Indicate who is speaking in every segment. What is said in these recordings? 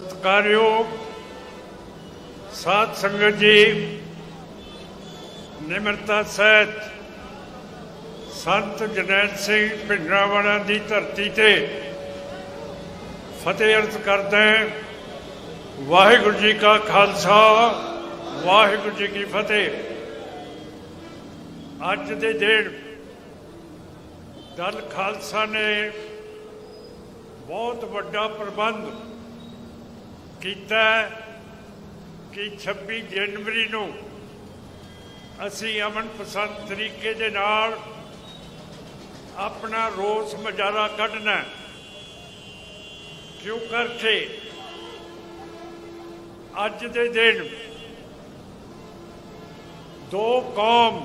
Speaker 1: ਸਤਿਕਾਰਯੋਗ ਸਾਧ ਸੰਗਤ ਜੀ, ਨਿਮਰਤਾ ਸਹਿਤ ਸੰਤ ਜਨੈਲ ਸਿੰਘ ਭਿੰਡਰਾਵਾਲਾ ਦੀ ਧਰਤੀ ਤੇ ਫਤਿਹ ਅਰਜ਼ ਕਰਦਾ ਵਾਹਿਗੁਰੂ ਜੀ ਕਾ ਖਾਲਸਾ, ਵਾਹਿਗੁਰੂ ਜੀ ਕੀ ਫਤਿਹ। ਅੱਜ ਦੇ ਦਿਨ ਦਲ ਖਾਲਸਾ ਨੇ ਬਹੁਤ ਵੱਡਾ ਪ੍ਰਬੰਧ ਕੀਤਾ ਕਿ 26 ਜਨਵਰੀ ਨੂੰ ਅਸੀਂ ਅਮਨ ਪਸੰਦ ਤਰੀਕੇ ਦੇ ਨਾਲ ਆਪਣਾ ਰੋਸ ਮਜਾਰਾ ਕੱਢਣਾ ਕਿਉਂ ਕਰਕੇ? ਅੱਜ ਦੇ ਦਿਨ ਦੋ ਕੌਮ,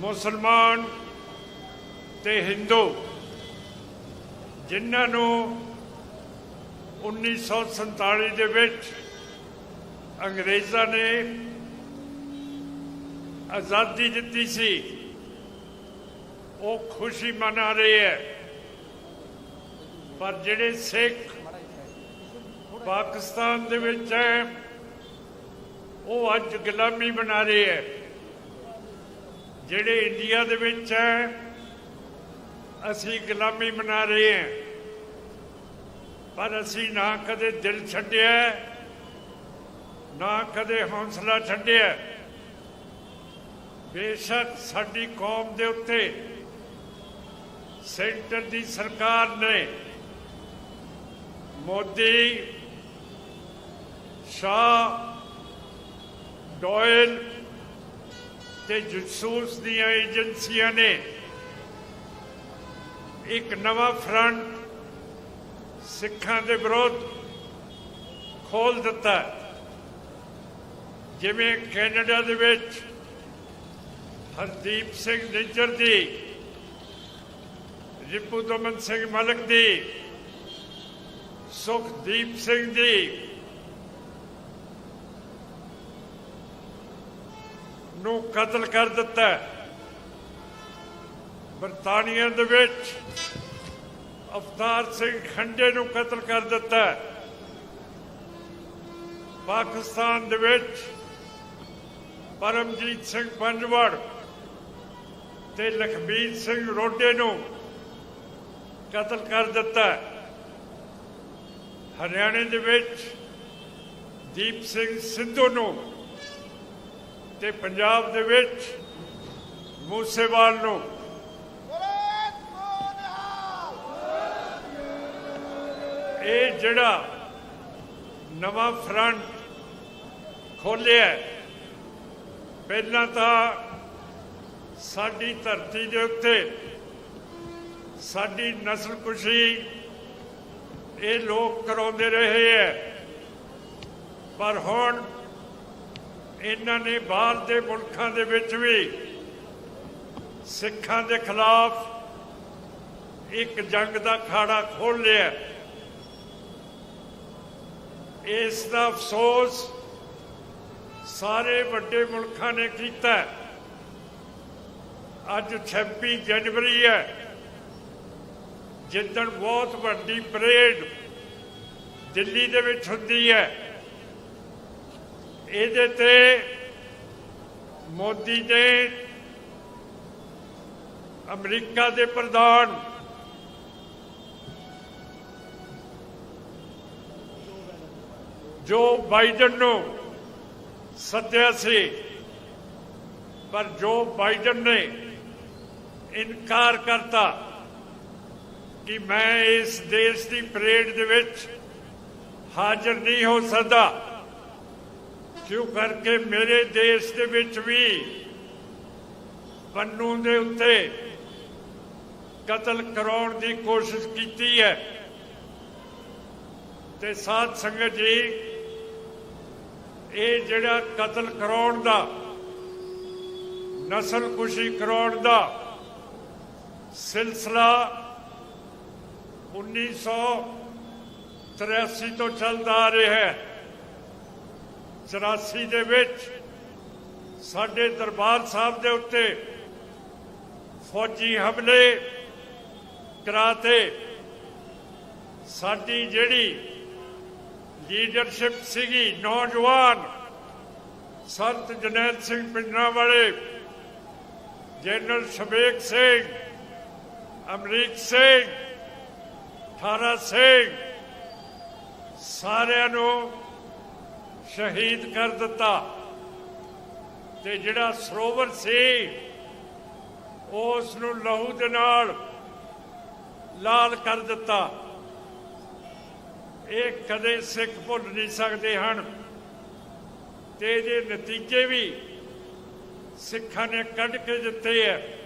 Speaker 1: ਮੁਸਲਮਾਨ ਤੇ ਹਿੰਦੂ, ਜਿਨ੍ਹਾਂ ਨੂੰ 1947 ਦੇ ਵਿੱਚ ਅੰਗਰੇਜ਼ਾਂ ਨੇ ਆਜ਼ਾਦੀ ਦਿੱਤੀ ਸੀ। ਉਹ ਖੁਸ਼ੀ ਮਨਾ ਰਹੇ ਹੈ। ਪਰ ਜਿਹੜੇ ਸਿੱਖ ਪਾਕਿਸਤਾਨ ਦੇ ਵਿੱਚ ਹੈ, ਉਹ ਅੱਜ ਗੁਲਾਮੀ ਬਣਾ ਰਹੇ ਹੈ। ਜਿਹੜੇ ਇੰਡੀਆ ਦੇ ਵਿੱਚ ਹੈ, ਅਸੀਂ ਗੁਲਾਮੀ ਮਨਾ ਰਹੇ ਹਾਂ। ਪਰ ਅਸੀਂ ਨਾ ਕਦੇ ਦਿਲ ਛੱਡਿਆ, ਨਾ ਕਦੇ ਹੌਸਲਾ ਛੱਡਿਆ। ਬੇਸ਼ੱਕ ਸਾਡੀ ਕੌਮ ਦੇ ਉੱਤੇ ਸੈਂਟਰ ਦੀ ਸਰਕਾਰ ਨੇ ਮੋਦੀ, ਸ਼ਾਹ, ਡੋਇਲ ਤੇ ਜਸੂਸ ਦੀਆਂ ਏਜੰਸੀਆਂ ਨੇ ਇੱਕ ਨਵਾਂ ਫਰੰਟ ਸਿੱਖਾਂ ਦੇ ਵਿਰੋਧ ਖੋਲ ਦਿੱਤਾ ਜਿਵੇਂ ਕੈਨੇਡਾ ਦੇ ਵਿੱਚ ਹਰਦੀਪ ਸਿੰਘ ਨਿੱਜਰ ਦੀ ਰਿਪੂ ਦਮਨ ਸਿੰਘ ਮਲਕ ਦੀ, ਸੁਖਦੀਪ ਸਿੰਘ ਦੀ, ਨੂੰ ਕਤਲ ਕਰ ਦਿੱਤਾ ਬਰਤਾਨੀਆ ਦੇ ਵਿੱਚ ਅਵਤਾਰ ਸਿੰਘ ਖੰਡੇ ਨੂੰ ਕਤਲ ਕਰ ਦਿੱਤਾ ਪਾਕਿਸਤਾਨ ਦੇ ਵਿੱਚ ਪਰਮਜੀਤ ਸਿੰਘ ਪੰਜਵੜ ਤੇ ਲਖਬੀਰ ਸਿੰਘ ਰੋਡੇ ਨੂੰ ਕਤਲ ਕਰ ਦਿੱਤਾ ਹਰਿਆਣੇ ਦੇ ਵਿੱਚ ਦੀਪ ਸਿੰਘ ਸਿੱਧੂ ਨੂੰ ਤੇ ਪੰਜਾਬ ਦੇ ਵਿੱਚ ਮੂਸੇਵਾਲ ਨੂੰ ਇਹ ਜਿਹੜਾ ਨਵਾਂ ਫਰੰਟ ਖੋਲਿਆ ਪਹਿਲਾਂ ਤਾਂ ਸਾਡੀ ਧਰਤੀ ਦੇ ਉੱਤੇ ਸਾਡੀ ਨਸਲ ਕੁਸ਼ੀ ਇਹ ਲੋਕ ਕਰਾਉਂਦੇ ਰਹੇ ਹੈ। ਪਰ ਹੁਣ ਇਹਨਾਂ ਨੇ ਬਾਹਰ ਦੇ ਮੁਲਕਾਂ ਦੇ ਵਿੱਚ ਵੀ ਸਿੱਖਾਂ ਦੇ ਖਿਲਾਫ ਇੱਕ ਜੰਗ ਦਾ ਖਾੜਾ ਖੋਲ ਲਿਆ ਇਸ ਦਾ ਅਫਸੋਸ ਸਾਰੇ ਵੱਡੇ ਮੁਲਕਾਂ ਨੇ ਕੀਤਾ ਅੱਜ 26 ਜਨਵਰੀ ਹੈ। ਜਿੱਦਣ ਬਹੁਤ ਵੱਡੀ ਪਰੇਡ ਦਿੱਲੀ ਦੇ ਵਿੱਚ ਹੁੰਦੀ ਹੈ। ਇਹਦੇ ਤੇ ਮੋਦੀ ਨੇ ਅਮਰੀਕਾ ਦੇ ਪ੍ਰਧਾਨ ਜੋ ਬਾਈਡਨ ਨੂੰ ਸੱਦਿਆ ਸੀ, ਪਰ ਜੋ ਬਾਈਡਨ ਨੇ ਇਨਕਾਰ ਕਰਤਾ ਕਿ ਮੈਂ ਇਸ ਦੇਸ਼ ਦੀ ਪਰੇਡ ਦੇ ਵਿੱਚ ਹਾਜ਼ਰ ਨਹੀਂ ਹੋ ਸਕਦਾ, ਕਿਉਂ ਕਰਕੇ ਮੇਰੇ ਦੇਸ਼ ਦੇ ਵਿੱਚ ਵੀ ਪੰਨੂ ਦੇ ਉੱਤੇ ਕਤਲ ਕਰਾਉਣ ਦੀ ਕੋਸ਼ਿਸ਼ ਕੀਤੀ ਹੈ। ਤੇ ਸਾਧ ਸੰਗਤ ਜੀ ਇਹ ਜਿਹੜਾ ਕਤਲ ਕਰਾਉਣ ਦਾ, ਨਸਲ ਕੁਸ਼ੀ ਕਰਾਉਣ ਦਾ ਸਿਲਸਿਲਾ 1983 ਤੋਂ ਚੱਲਦਾ ਆ ਰਿਹਾ ਹੈ। 84 ਦੇ ਵਿੱਚ ਸਾਡੇ ਦਰਬਾਰ ਸਾਹਿਬ ਦੇ ਉੱਤੇ ਫੌਜੀ ਹਮਲੇ ਕਰਾਤੇ। ਸਾਡੀ ਜਿਹੜੀ ਲੀਡਰਸ਼ਿਪ ਸੀਗੀ, ਨੌਜਵਾਨ ਸੰਤ ਜਨੈਲ ਸਿੰਘ ਪਿੰਡਰਾਂ ਵਾਲੇ, ਜਨਰਲ ਸ਼ਬੇਕ ਸਿੰਘ, ਅਮਰੀਕ ਸਿੰਘ, ਥਾਰਾ ਸਿੰਘ, ਸਾਰਿਆਂ ਨੂੰ ਸ਼ਹੀਦ ਕਰ ਦਿੱਤਾ। ਤੇ ਜਿਹੜਾ ਸਰੋਵਰ ਸੀ, ਉਸ ਨੂੰ ਲਹੂ ਦੇ ਨਾਲ ਲਾਲ ਕਰ ਦਿੱਤਾ। ਇਹ ਕਦੇ ਸਿੱਖ ਭੁੱਲ ਨਹੀਂ ਸਕਦੇ ਹਨ। ਤੇ ਇਹਦੇ ਨਤੀਜੇ ਵੀ ਸਿੱਖਾਂ ਨੇ ਕੱਢ ਕੇ ਦਿੱਤੇ ਹੈ।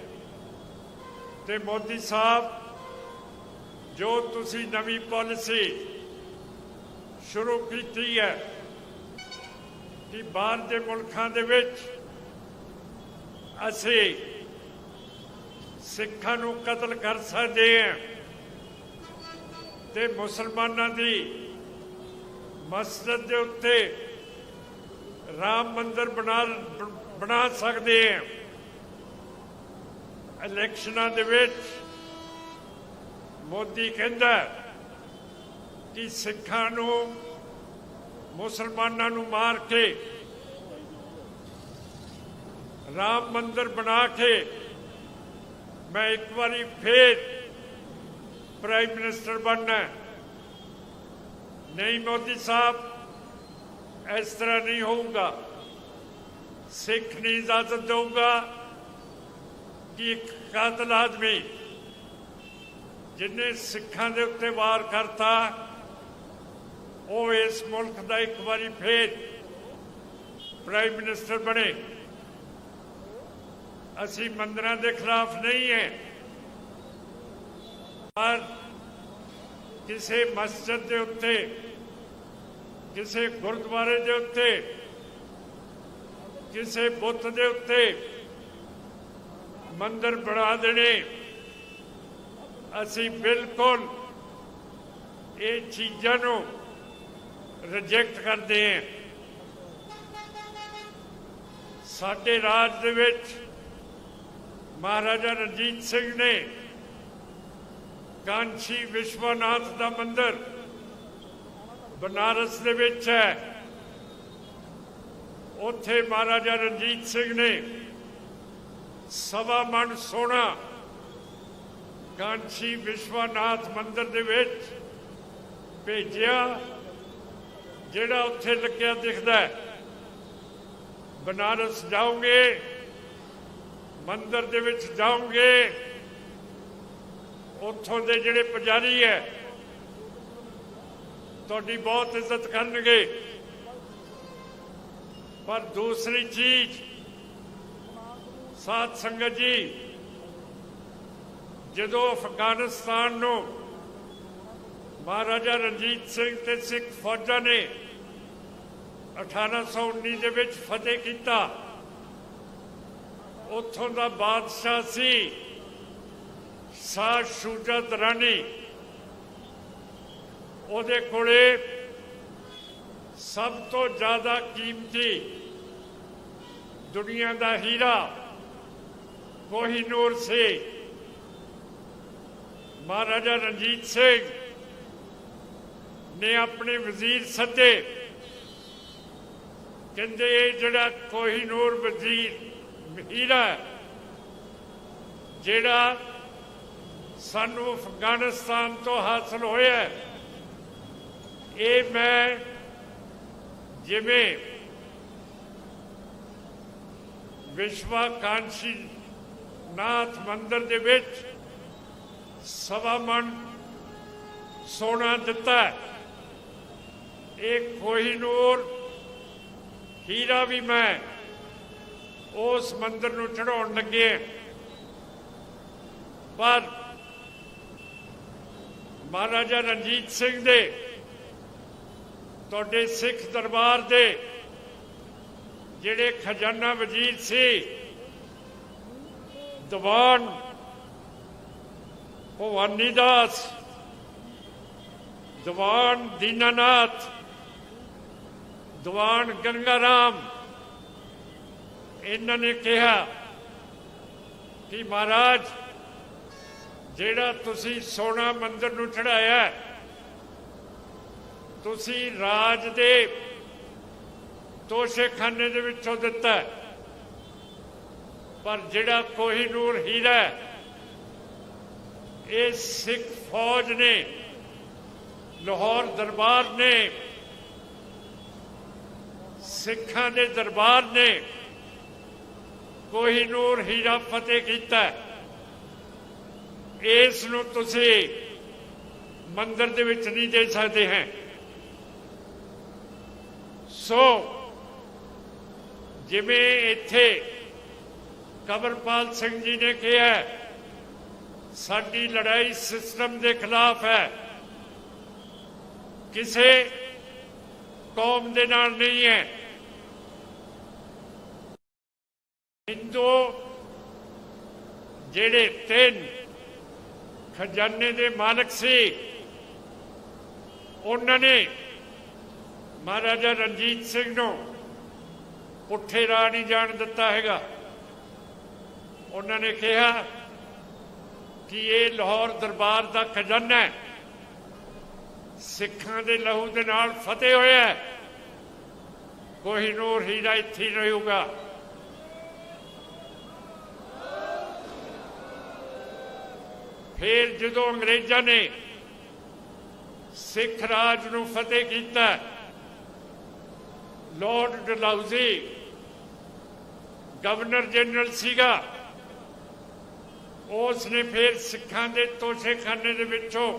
Speaker 1: ਤੇ ਮੋਦੀ ਸਾਹਿਬ, ਜੋ ਤੁਸੀਂ ਨਵੀਂ ਪਾਲਿਸੀ ਸ਼ੁਰੂ ਕੀਤੀ ਹੈ, ਕਿ ਬਾਹਰ ਦੇ ਮੁਲਕਾਂ ਦੇ ਵਿੱਚ ਅਸੀਂ ਸਿੱਖਾਂ ਨੂੰ ਕਤਲ ਕਰ ਸਕਦੇ ਹਾਂ। ਤੇ ਮੁਸਲਮਾਨਾਂ ਦੀ ਮਸਜਿਦ ਦੇ ਉੱਤੇ ਰਾਮ ਮੰਦਰ ਬਣਾ ਬਣਾ ਸਕਦੇ ਹਾਂ। ਇਲੈਕਸ਼ਨਾਂ ਦੇ ਵਿੱਚ ਮੋਦੀ ਕਹਿੰਦਾ ਕਿ ਸਿੱਖਾਂ ਨੂੰ, ਮੁਸਲਮਾਨਾਂ ਨੂੰ ਮਾਰ ਕੇ, ਰਾਮ ਮੰਦਰ ਬਣਾ ਕੇ ਮੈਂ ਇੱਕ ਵਾਰੀ ਫੇਰ ਪ੍ਰਾਈਮ ਮਿਨਿਸਟਰ ਬਣਨਾ ਨਹੀਂ ਮੋਦੀ ਸਾਹਿਬ, ਇਸ ਤਰ੍ਹਾਂ ਨਹੀਂ ਹੋਊਗਾ। ਸਿੱਖ ਨਹੀਂ ਇਜਾਜ਼ਤ ਦੇਊਗਾ ਕਿ ਇੱਕ ਕਾਤਲ ਆਦਮੀ ਜਿਨੇ ਸਿੱਖਾਂ ਦੇ ਉੱਤੇ ਵਾਰ ਕਰਤਾ, ਉਹ ਇਸ ਮੁਲਕ ਦਾ ਇੱਕ ਵਾਰੀ ਫੇਰ ਪ੍ਰਾਈਮ ਮਿਨਿਸਟਰ ਬਣੇ। ਅਸੀਂ ਮੰਦਰਾਂ ਦੇ ਖਿਲਾਫ ਨਹੀਂ ਹੈ। ਪਰ ਕਿਸੇ ਮਸਜਿਦ ਦੇ ਉੱਤੇ, ਕਿਸੇ ਗੁਰਦੁਆਰੇ ਦੇ ਉੱਤੇ, ਕਿਸੇ ਬੁੱਤ ਦੇ ਉੱਤੇ ਮੰਦਰ ਬਣਾ ਦੇਣੇ। ਅਸੀਂ ਬਿਲਕੁਲ ਇਹ ਚੀਜ਼ਾਂ ਨੂੰ ਰਿਜੈਕਟ ਕਰਦੇ ਹਾਂ। ਸਾਡੇ ਰਾਜ ਦੇ ਵਿੱਚ ਮਹਾਰਾਜਾ ਰਣਜੀਤ ਸਿੰਘ ਨੇ ਕਾਂਚੀ ਵਿਸ਼ਵਨਾਥ ਦਾ ਮੰਦਿਰ ਬਨਾਰਸ ਦੇ ਵਿੱਚ ਹੈ। ਉੱਥੇ ਮਹਾਰਾਜਾ ਰਣਜੀਤ ਸਿੰਘ ਨੇ ਸਵਾ ਮਣ ਸੋਨਾ ਕਾਂਸੀ ਵਿਸ਼ਵਨਾਥ ਮੰਦਿਰ ਦੇ ਵਿੱਚ ਭੇਜਿਆ, ਜਿਹੜਾ ਉੱਥੇ ਲੱਗਿਆ ਦਿਖਦਾ ਹੈ। ਬਨਾਰਸ ਜਾਓਗੇ, ਮੰਦਿਰ ਦੇ ਵਿੱਚ ਜਾਓਗੇ ਉੱਥੋਂ ਦੇ ਜਿਹੜੇ ਪੁਜਾਰੀ ਹੈ, ਤੁਹਾਡੀ ਬਹੁਤ ਇੱਜ਼ਤ ਕਰਨਗੇ। ਪਰ ਦੂਸਰੀ ਚੀਜ਼, ਸਾਧ ਸੰਗਤ ਜੀ, ਜਦੋਂ ਅਫਗਾਨਿਸਤਾਨ ਨੂੰ ਮਹਾਰਾਜਾ ਰਣਜੀਤ ਸਿੰਘ ਤੇ ਸਿੱਖ ਫੌਜਾਂ ਨੇ 1819 ਦੇ ਵਿੱਚ ਫਤਿਹ ਕੀਤਾ, ਉੱਥੋਂ ਦਾ ਬਾਦਸ਼ਾਹ ਸੀ। ਸ਼ਾਹ ਸ਼ੂਜਾ ਦਰਾਨੀ ਉਹਦੇ ਕੋਲੇ ਸਭ ਤੋਂ ਜ਼ਿਆਦਾ ਕੀਮਤੀ ਦੁਨੀਆ ਦਾ ਹੀਰਾ ਕੋਹੀਨੂਰ ਸੀ। ਮਹਾਰਾਜਾ ਰਣਜੀਤ ਸਿੰਘ ਨੇ ਆਪਣੇ ਵਜ਼ੀਰ ਸੱਦੇ। ਕਹਿੰਦੇ ਇਹ ਜਿਹੜਾ ਕੋਹੀਨੂਰ ਵਜ਼ੀਰ ਹੀਰਾ ਹੈ, ਜਿਹੜਾ ਸਾਨੂੰ ਅਫਗਾਨਿਸਤਾਨ ਤੋਂ ਹਾਸਲ ਹੋਇਆ ਇਹ ਮੈਂ ਜਿਵੇਂ ਵਿਸ਼ਵਾਕਾਂਸ਼ੀ ਨਾਥ ਮੰਦਰ ਦੇ ਵਿੱਚ ਸਵਾ ਮਣ ਸੋਨਾ ਦਿੱਤਾ ਇਹ ਕੋਹੀਨੂਰ ਹੀਰਾ ਵੀ ਮੈਂ ਉਸ ਮੰਦਿਰ ਨੂੰ ਚੜਾਉਣ ਲੱਗੇ ਪਰ ਮਹਾਰਾਜਾ ਰਣਜੀਤ ਸਿੰਘ ਦੇ, ਤੁਹਾਡੇ ਸਿੱਖ ਦਰਬਾਰ ਦੇ ਜਿਹੜੇ ਖਜ਼ਾਨਾ ਵਜ਼ੀਰ ਸੀ, ਦੀਵਾਨ ਭਵਾਨੀ ਦਾਸ ਦੀਵਾਨ ਦੀਨਾਨਾਥ, ਦੀਵਾਨ ਗੰਗਾ ਰਾਮ ਇਹਨਾਂ ਨੇ ਕਿਹਾ ਕਿ ਮਹਾਰਾਜ ਜਿਹੜਾ ਤੁਸੀਂ ਸੋਨਾ ਮੰਦਿਰ ਨੂੰ ਚੜਾਇਆ ਤੁਸੀਂ ਰਾਜ ਦੇ ਤੋਸ਼ੇਖਾਨੇ ਦੇ ਵਿੱਚੋਂ ਦਿੱਤਾ ਪਰ ਜਿਹੜਾ ਕੋਹੀਨੂਰ ਹੀਰਾ ਇਹ ਸਿੱਖ ਫੌਜ ਨੇ, ਲਾਹੌਰ ਦਰਬਾਰ ਨੇ, ਸਿੱਖਾਂ ਦੇ ਦਰਬਾਰ ਨੇ ਕੋਹੀਨੂਰ ਹੀਰਾ ਫਤਿਹ ਕੀਤਾ ਇਸ ਨੂੰ ਤੁਸੀਂ ਮੰਦਰ ਦੇ ਵਿੱਚ ਨਹੀਂ ਦੇ ਸਕਦੇ ਹੈ। ਸੋ, ਜਿਵੇਂ ਇੱਥੇ ਕਬਰਪਾਲ ਸਿੰਘ ਜੀ ਨੇ ਕਿਹਾ ਸਾਡੀ ਲੜਾਈ ਸਿਸਟਮ ਦੇ ਖਿਲਾਫ ਹੈ। ਕਿਸੇ ਕੌਮ ਦੇ ਨਾਲ ਨਹੀਂ ਹੈ। ਹਿੰਦੂ ਜਿਹੜੇ ਤਿੰਨ ਖਜ਼ਾਨੇ ਦੇ ਮਾਲਕ ਸੀ। ਉਹਨਾਂ ਨੇ ਮਹਾਰਾਜਾ ਰਣਜੀਤ ਸਿੰਘ ਨੂੰ ਉੱਠੇ ਰਾਹ ਨਹੀਂ ਜਾਣ ਦਿੱਤਾ ਹੈਗਾ। ਉਹਨਾਂ ਨੇ ਕਿਹਾ ਕਿ ਇਹ ਲਾਹੌਰ ਦਰਬਾਰ ਦਾ ਖਜ਼ਾਨਾ ਹੈ। ਸਿੱਖਾਂ ਦੇ ਲਹੂ ਦੇ ਨਾਲ ਫਤਿਹ ਹੋਇਆ ਹੈ। ਕੋਹੀਨੂਰ ਹੀਰਾ ਇੱਥੇ ਹੀ ਰਹੂਗਾ। ਫਿਰ ਜਦੋਂ ਅੰਗਰੇਜ਼ਾਂ ਨੇ ਸਿੱਖ ਰਾਜ ਨੂੰ ਫਤਿਹ ਕੀਤਾ ਲਾਰਡ ਡਲਹੌਜ਼ੀ ਗਵਰਨਰ ਜਨਰਲ ਸੀਗਾ ਉਸ ਨੇ ਫਿਰ ਸਿੱਖਾਂ ਦੇ ਤੋਸ਼ੇਖਾਨੇ ਦੇ ਵਿੱਚੋਂ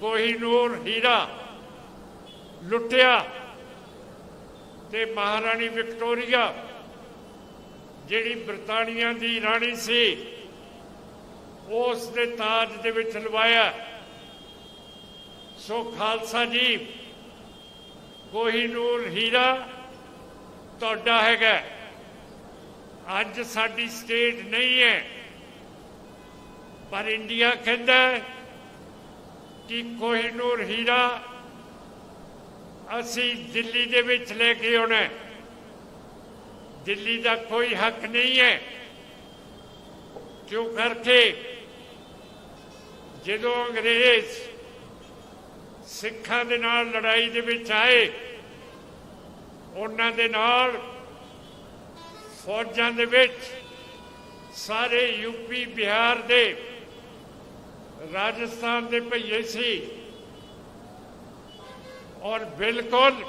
Speaker 1: ਕੋਹੀਨੂਰ ਹੀਰਾ ਲੁੱਟਿਆ ਤੇ ਮਹਾਰਾਣੀ ਵਿਕਟੋਰੀਆ, ਜਿਹੜੀ ਬ੍ਰਿਟਾਨੀਆ ਦੀ ਰਾਣੀ ਸੀ ਉਸ ਦੇ ਤਾਜ ਦੇ ਵਿੱਚ ਲਵਾਇਆ। ਸੋ ਖਾਲਸਾ ਜੀ ਕੋਹੀਨੂਰ ਹੀਰਾ ਤੁਹਾਡਾ ਹੈਗਾ। ਅੱਜ ਸਾਡੀ ਸਟੇਟ ਨਹੀਂ ਹੈ, ਪਰ ਇੰਡੀਆ ਕਹਿੰਦਾ ਕਿ ਕੋਹੀਨੂਰ ਹੀਰਾ ਅਸੀਂ ਦਿੱਲੀ ਦੇ ਵਿੱਚ ਲੈ ਕੇ ਆਉਣਾ ਦਿੱਲੀ ਦਾ ਕੋਈ ਹੱਕ ਨਹੀਂ ਹੈ। ਕਿਉਂ ਕਰਕੇ? ਜਦੋਂ ਅੰਗਰੇਜ਼ ਸਿੱਖਾਂ ਦੇ ਨਾਲ ਲੜਾਈ ਦੇ ਵਿੱਚ ਆਏ, ਉਹਨਾਂ ਦੇ ਨਾਲ ਫੌਜਾਂ ਦੇ ਵਿੱਚ ਸਾਰੇ ਯੂਪੀ, ਬਿਹਾਰ ਦੇ ਰਾਜਸਥਾਨ ਦੇ ਭਈਏ ਸੀ ਔਰ ਬਿਲਕੁਲ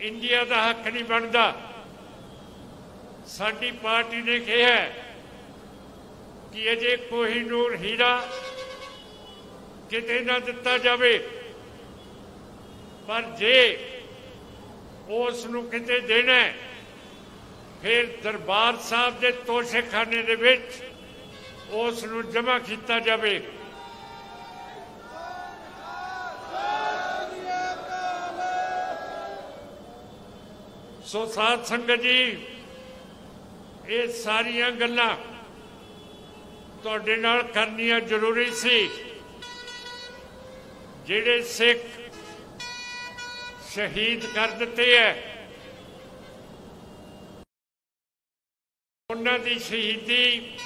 Speaker 1: ਇੰਡੀਆ ਦਾ ਹੱਕ ਨਹੀਂ ਬਣਦਾ। ਸਾਡੀ ਪਾਰਟੀ ਨੇ ਕਿਹਾ ਕਿ ਅਜੇ ਕੋਹੀਨੂਰ ਹੀਰਾ ਕਿਤੇ ਨਾ ਦਿੱਤਾ ਜਾਵੇ, ਪਰ ਜੇ ਉਸ ਨੂੰ ਕਿਤੇ ਦੇਣਾ ਫਿਰ ਦਰਬਾਰ ਸਾਹਿਬ ਦੇ ਤੋਸ਼ੇਖਾਨੇ ਦੇ ਵਿੱਚ ਉਸ ਨੂੰ ਜਮ੍ਹਾਂ ਕੀਤਾ ਜਾਵੇ। ਸੋ ਸਾਧ ਸੰਗਤ ਜੀ, ਇਹ ਸਾਰੀਆਂ ਗੱਲਾਂ ਤੁਹਾਡੇ ਨਾਲ ਕਰਨੀਆਂ ਜ਼ਰੂਰੀ ਸੀ। ਜਿਹੜੇ ਸਿੱਖ ਸ਼ਹੀਦ ਕਰ ਦਿੱਤੇ ਐ, ਉਹਨਾਂ ਦੀ ਸ਼ਹੀਦੀ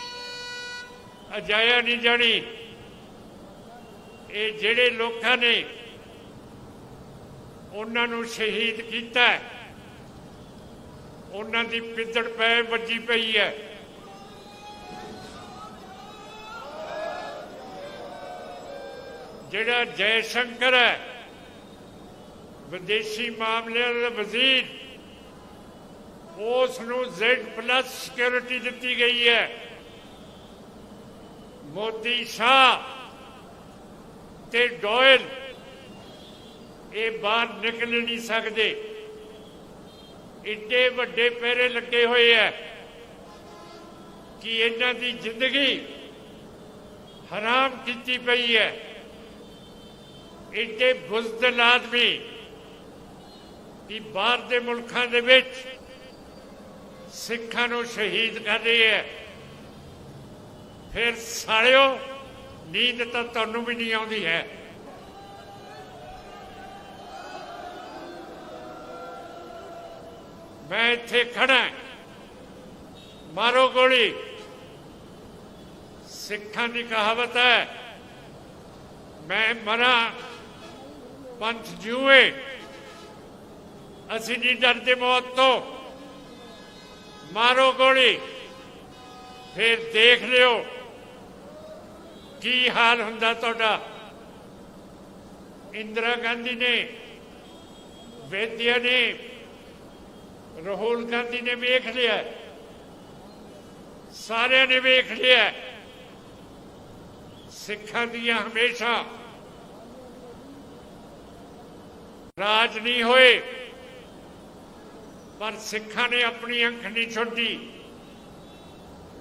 Speaker 1: ਅਜਾਇਆ ਨਹੀਂ ਜਾਣੀ। ਇਹ ਜਿਹੜੇ ਲੋਕਾਂ ਨੇ ਉਹਨਾਂ ਨੂੰ ਸ਼ਹੀਦ ਕੀਤਾ ਉਹਨਾਂ ਦੀ ਪਿੱਦੜ ਪੈ ਵੱਜੀ ਪਈ ਹੈ ਜਿਹੜਾ ਜੈ ਸ਼ੰਕਰ ਹੈ, ਵਿਦੇਸ਼ੀ ਮਾਮਲਿਆਂ ਦਾ ਵਜ਼ੀਰ ਉਸ ਨੂੰ Z ਸਿਕਿਉਰਿਟੀ ਦਿੱਤੀ ਗਈ ਹੈ। ਮੋਦੀ ਸ਼ਾਹ ਤੇ ਡੋਇਲ, ਇਹ ਬਾਹਰ ਨਿਕਲ ਨਹੀਂ ਸਕਦੇ। ਇੱਡੇ ਵੱਡੇ ਪੈਰੇ ਲੱਗੇ ਹੋਏ ਐ ਕਿ ਇਹਨਾਂ ਦੀ ਜ਼ਿੰਦਗੀ ਹਰਾਮ ਕੀਤੀ ਪਈ ਹੈ। ਇੱਡੇ ਬੁਜ਼ਦਲ ਆਦਮੀ ਕਿ ਬਾਹਰ ਦੇ ਮੁਲਕਾਂ ਦੇ ਵਿੱਚ ਸਿੱਖਾਂ ਨੂੰ ਸ਼ਹੀਦ ਕਰ ਰਹੀ ਹੈ। ਫਿਰ ਸਾਲਿਓ, ਨੀਂਦ ਤਾਂ ਤੁਹਾਨੂੰ ਵੀ ਨਹੀਂ ਆਉਂਦੀ ਹੈ। ਮੈਂ ਇੱਥੇ ਖੜਾ ਮਾਰੋ ਗੋਲੀ। ਸਿੱਖਾਂ ਦੀ ਕਹਾਵਤ ਹੈ, ਮੈਂ ਮਰਾਂ। ਪੰਥ ਜੂਏ। ਅਸੀਂ ਨਹੀਂ ਡਰਦੇ ਮੌਤ ਤੋਂ। ਮਾਰੋ ਗੋਲੀ। ਫਿਰ ਦੇਖ ਲਿਓ। ਕੀ ਹਾਲ ਹੁੰਦਾ ਤੁਹਾਡਾ? ਇੰਦਰਾ ਗਾਂਧੀ ਨੇ, ਵੇਦਿਆ ਨੇ, ਰਾਹੁਲ ਗਾਂਧੀ ਨੇ ਵੇਖ ਲਿਆ। ਸਾਰਿਆਂ ਨੇ ਵੇਖ ਲਿਆ। ਸਿੱਖਾਂ ਦੀਆਂ ਹਮੇਸ਼ਾ ਰਾਜ ਨਹੀਂ ਹੋਏ। ਪਰ ਸਿੱਖਾਂ ਨੇ ਆਪਣੀ ਅੱਖ ਨਹੀਂ ਛੱਡੀ।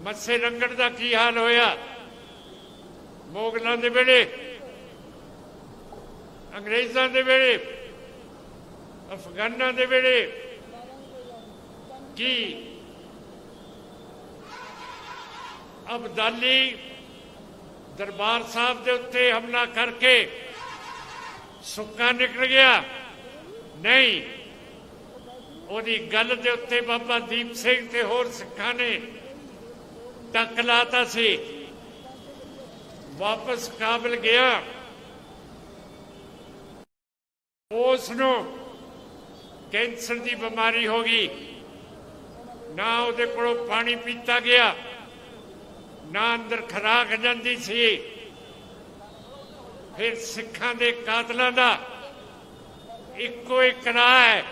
Speaker 1: ਮੱਸੇ ਰੰਗੜ ਦਾ ਕੀ ਹਾਲ ਹੋਇਆ? ਮੋਗਲਾਂ ਦੇ ਵੇਲੇ, ਅੰਗਰੇਜ਼ਾਂ ਦੇ ਵੇਲੇ, ਅਫਗਾਨਾਂ ਦੇ ਵੇਲੇ ਕੀ ਅਬਦਾਲੀ ਦਰਬਾਰ ਸਾਹਿਬ ਦੇ ਉੱਤੇ ਹਮਲਾ ਕਰਕੇ ਸੁੱਕਾ ਨਿਕਲ ਗਿਆ? ਨਹੀਂ। ਉਹਦੀ ਗੱਲ ਦੇ ਉੱਤੇ ਬਾਬਾ ਦੀਪ ਸਿੰਘ ਤੇ ਹੋਰ ਸਿੱਖਾਂ ਨੇ ਟੱਕ ਲਾਤਾ ਸੀ। ਵਾਪਸ ਕਾਬਲ ਗਿਆ। ਉਸ ਨੂੰ ਕੈਂਸਰ ਦੀ ਬਿਮਾਰੀ ਹੋ ਗਈ। ਨਾ ਉਹਦੇ ਕੋਲੋਂ ਪਾਣੀ ਪੀਤਾ ਗਿਆ, ਨਾ ਅੰਦਰ ਖਰਾਕ ਜਾਂਦੀ ਸੀ। ਫਿਰ ਸਿੱਖਾਂ ਦੇ ਕਾਤਲਾਂ ਦਾ ਇੱਕੋ ਇੱਕ ਰਾਹ ਹੈ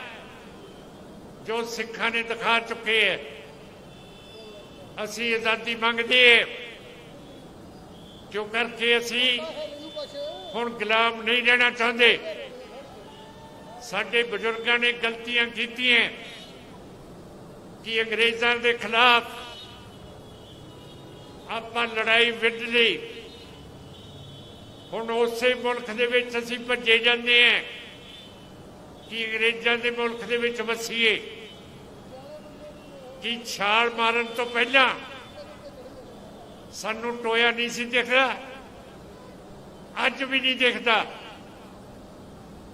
Speaker 1: ਜੋ ਸਿੱਖਾਂ ਨੇ ਦਿਖਾ ਚੁੱਕੇ ਹੈ। ਅਸੀਂ ਆਜ਼ਾਦੀ ਮੰਗਦੇ ਹੈ। ਜੋ ਕਰਕੇ ਅਸੀਂ ਹੁਣ ਗੁਲਾਮ ਨਹੀਂ ਰਹਿਣਾ ਚਾਹੁੰਦੇ। ਸਾਡੇ ਬਜ਼ੁਰਗਾਂ ਨੇ ਗਲਤੀਆਂ ਕੀਤੀਆਂ ਕਿ ਅੰਗਰੇਜ਼ਾਂ ਦੇ ਖਿਲਾਫ ਆਪਾਂ ਲੜਾਈ ਵਿੱਢ ਲਈ। ਹੁਣ ਉਸੇ ਮੁਲਕ ਦੇ ਵਿੱਚ ਅਸੀਂ ਭੱਜੇ ਜਾਂਦੇ ਹਾਂ। ਕਿ ਅੰਗਰੇਜ਼ਾਂ ਦੇ ਮੁਲਕ ਦੇ ਵਿੱਚ ਵਸੀਏ, ਕਿ ਛਾਲ ਮਾਰਨ ਤੋਂ ਪਹਿਲਾਂ ਸਾਨੂੰ ਟੋਇਆ ਨਹੀਂ ਸੀ ਦਿਖਦਾ, ਅੱਜ ਵੀ ਨਹੀਂ ਦਿਖਦਾ।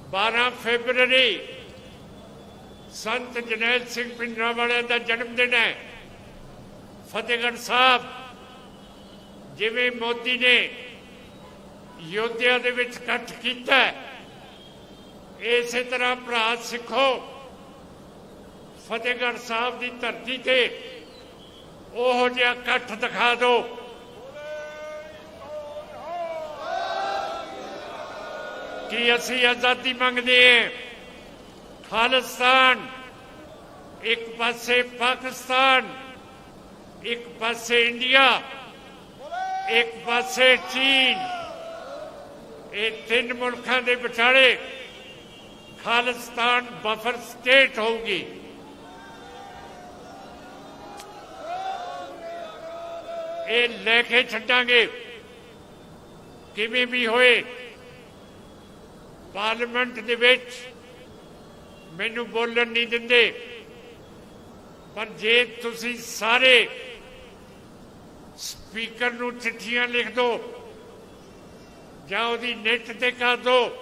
Speaker 1: 12 ਫੈਬਰੂਰੀ ਸੰਤ ਜਨੈਲ ਸਿੰਘ ਪਿੰਡਰਾਵਾਲੇ ਦਾ ਜਨਮ ਦਿਨ ਹੈ। ਫਤਿਹਗੜ੍ਹ ਸਾਹਿਬ, ਜਿਵੇਂ ਮੋਦੀ ਨੇ ਯੋਧਿਆ ਦੇ ਵਿੱਚ ਇਕੱਠ ਕੀਤਾ ਇਸੇ ਤਰ੍ਹਾਂ ਭਰਾ ਸਿੱਖੋ, ਫਤਿਹਗੜ੍ਹ ਸਾਹਿਬ ਦੀ ਧਰਤੀ ਤੇ ਉਹੋ ਜਿਹਾ ਇਕੱਠ ਦਿਖਾ ਦਿਓ ਕਿ ਅਸੀਂ ਆਜ਼ਾਦੀ ਮੰਗਦੇ ਹਾਂ? ਖਾਲਿਸਤਾਨ, ਇੱਕ ਪਾਸੇ ਪਾਕਿਸਤਾਨ, ਇੱਕ ਪਾਸੇ ਇੰਡੀਆ, ਇੱਕ ਪਾਸੇ ਚੀਨ। ਇਹ ਤਿੰਨ ਮੁਲਕਾਂ ਦੇ ਵਿਚਾਲੇ ਖਾਲਿਸਤਾਨ ਬਫਰ ਸਟੇਟ ਹੋਊਗੀ। ਇਹ ਲੈ ਕੇ ਛੱਡਾਂਗੇ। ਕਿਵੇਂ ਵੀ ਹੋਏ ਪਾਰਲੀਮੈਂਟ ਦੇ ਵਿੱਚ ਮੈਨੂੰ ਬੋਲਣ ਨਹੀਂ ਦਿੰਦੇ। ਪਰ ਜੇ ਤੁਸੀਂ ਸਾਰੇ ਸਪੀਕਰ ਨੂੰ ਚਿੱਠੀਆਂ ਲਿਖ ਦਿਓ ਜਾਂ ਉਹਦੀ ਨੈਟ ਤੇ ਕਰ ਦਿਓ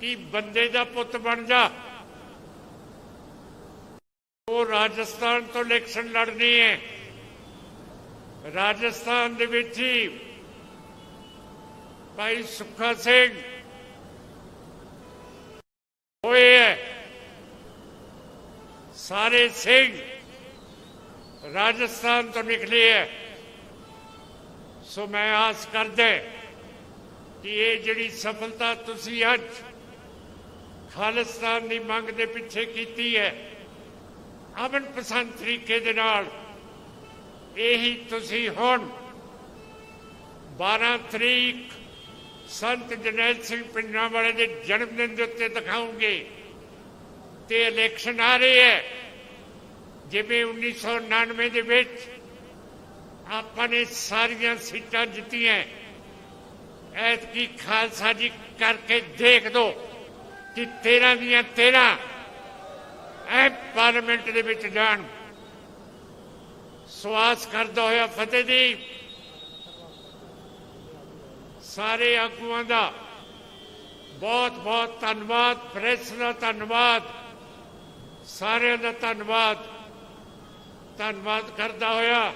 Speaker 1: ਕਿ ਬੰਦੇ ਦਾ ਪੁੱਤ ਬਣ ਜਾ। ਉਹ ਰਾਜਸਥਾਨ ਤੋਂ ਇਲੈਕਸ਼ਨ ਲੜਨੀ ਹੈ। ਰਾਜਸਥਾਨ ਦੇ ਵਿੱਚ ਹੀ ਭਾਈ ਸੁੱਖਾ ਸਿੰਘ ਹੋਏ ਹੈ। ਸਾਰੇ ਸਿੰਘ ਰਾਜਸਥਾਨ ਤੋਂ ਨਿਕਲੇ ਹੈ। ਸੋ ਮੈਂ ਆਸ ਕਰਦਾ ਕਿ ਇਹ ਜਿਹੜੀ ਸਫਲਤਾ ਤੁਸੀਂ ਅੱਜ ਖਾਲਿਸਤਾਨ ਦੀ ਮੰਗ ਦੇ ਪਿੱਛੇ ਕੀਤੀ ਹੈ। ਅਮਨ ਪਸੰਦ ਤਰੀਕੇ ਦੇ ਨਾਲ ਇਹੀ ਤੁਸੀਂ ਹੁਣ 12 ਤਰੀਕ ਸੰਤ ਜਨੈਲ ਸਿੰਘ ਪਿੰਡਾਂ ਵਾਲੇ ਦੇ ਜਨਮ ਦਿਨ ਦੇ ਉੱਤੇ ਦਿਖਾਉਂਗੇ। ਤੇ ਇਲੈਕਸ਼ਨ ਆ ਰਹੀ ਹੈ। ਜਿਵੇਂ 1999 ਦੇ ਵਿੱਚ ਆਪਾਂ ਨੇ ਸਾਰੀਆਂ ਸੀਟਾਂ ਜਿੱਤੀਆਂ। ਐਤਕੀ ਖਾਲਸਾ ਜੀ ਕਰਕੇ ਦੇਖ ਦੋ। ਕਿ 13 ਦੀਆਂ 13 ਐ ਪਾਰਲੀਮੈਂਟ ਦੇ ਵਿੱਚ ਜਾਣ। ਸਵਾਸ ਕਰਦਾ ਹੋਇਆ ਫਤਿਹ ਦੀ। ਸਾਰੇ ਆਗੂਆਂ ਦਾ ਬਹੁਤ ਬਹੁਤ ਧੰਨਵਾਦ, ਪ੍ਰੈਸ ਦਾ ਧੰਨਵਾਦ, ਸਾਰਿਆਂ ਦਾ ਧੰਨਵਾਦ। ਧੰਨਵਾਦ ਕਰਦਾ ਹੋਇਆ